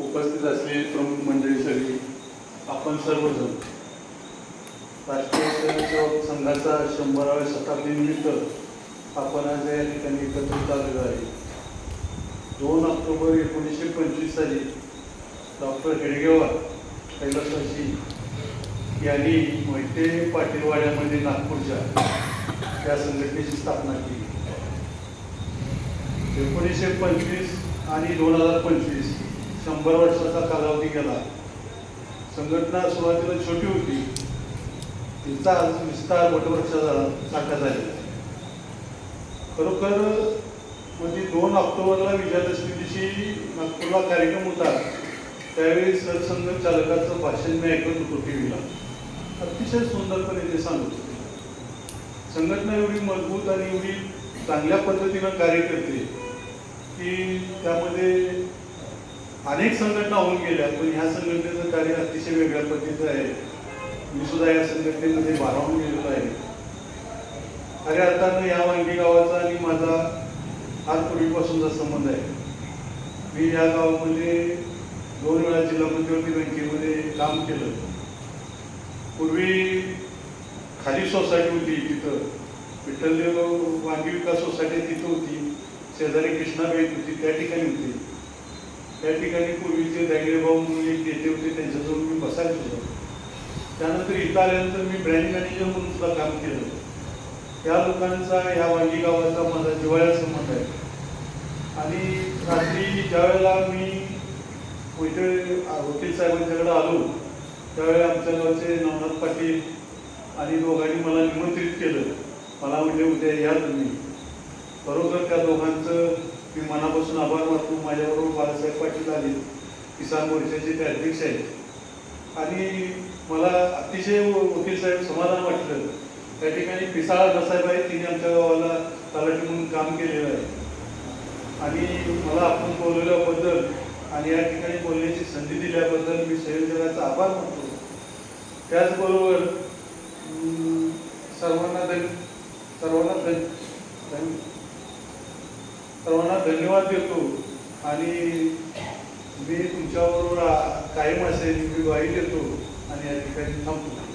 उपस्थित असलेली प्रमुख मंडळी सगळी आपण सर्वजण. राष्ट्रीय स्वयंसेवक संघाचा शंभराव्या शताब्दीनिमित्त आपण आज या ठिकाणी एकत्रित आलेलो आहे. दोन ऑक्टोबर एकोणीसशे पंचवीस साली डॉक्टर हेडगेवार कैलासवासी यांनी मोहिते पाटीलवाड्यामध्ये नागपूरच्या त्या संघटनेची स्थापना केली. एकोणीसशे पंचवीस आणि दोन हजार पंचवीस शंभर वर्षाचा कालावधी गेला संघटना सुरुवातीला छोटी होती. तिचा आज विस्तार वटवृक्षाचा साठा झालेला आहे. खरोखर म्हणजे दोन ऑक्टोबरला विजयादशमी दिवशी नागपूरला कार्यक्रम होता. त्यावेळी सरसंघ चालकाचं भाषण मी ऐकत होतो टी व्हीला अतिशय सुंदरपणे ते सांगत होते. संघटना एवढी मजबूत आणि एवढी चांगल्या पद्धतीनं कार्य करते की त्यामध्ये अनेक संघटना होऊन गेल्या पण ह्या संघटनेचं कार्य अतिशय वेगळ्या पद्धतीचं आहे. मी सुद्धा या संघटनेमध्ये भारावून गेलेलो आहे. खऱ्या अर्थानं या वांगी गावाचा आणि माझा फार पूर्वीपासूनचा संबंध आहे. मी या गावामध्ये दोन वेळा जिल्हा मध्यवर्ती बँकेमध्ये काम केलं. पूर्वी खाली सोसायटी होती तिथं. विठ्ठलदेव वांगी विकास सोसायटी तिथं होती. शेजारी कृष्णा बँक होती त्या ठिकाणी होती. त्या ठिकाणी पूर्वीचे दागिरे भाऊ म्हणून एक नेते होते त्यांच्याजवळ मी बसायचो त्यानंतर इथं आल्यानंतर मी ब्रँड मॅनेजर म्हणून सुद्धा काम केलं. त्या लोकांचा या वांगी गावाचा माझा जिव्हाळ्याचा संबंध आहे. आणि रात्री ज्यावेळेला मी मोठे वकील साहेबांच्याकडे आलो त्यावेळी आमच्या गावचे नवनाथ पाटील आणि दोघांनी मला निमंत्रित केलं. मला म्हणजे उद्या या तुम्ही. बरोबर त्या दोघांचं मी मनापासून आभार मानतो माझ्याबरोबर बाळासाहेब पाटील आले किसान मोर्चाचे ते अध्यक्ष आहेत. आणि मला अतिशय वकील साहेब समाधान वाटलं. त्या ठिकाणी पिसाळ नसाहेब आहे तिने आमच्या गावाला तलाठी म्हणून काम केलेलं आहे. आणि मला आपण बोलवल्याबद्दल आणि या ठिकाणी बोलण्याची संधी दिल्याबद्दल मी संयोजकाचा आभार मानतो. त्याचबरोबर सर्वांना धन सर्वांना धन सर्वांना धन्यवाद देतो. आणि मी तुमच्याबरोबर आ- कायम असेल मी वाईट देतो आणि या ठिकाणी थांबतो.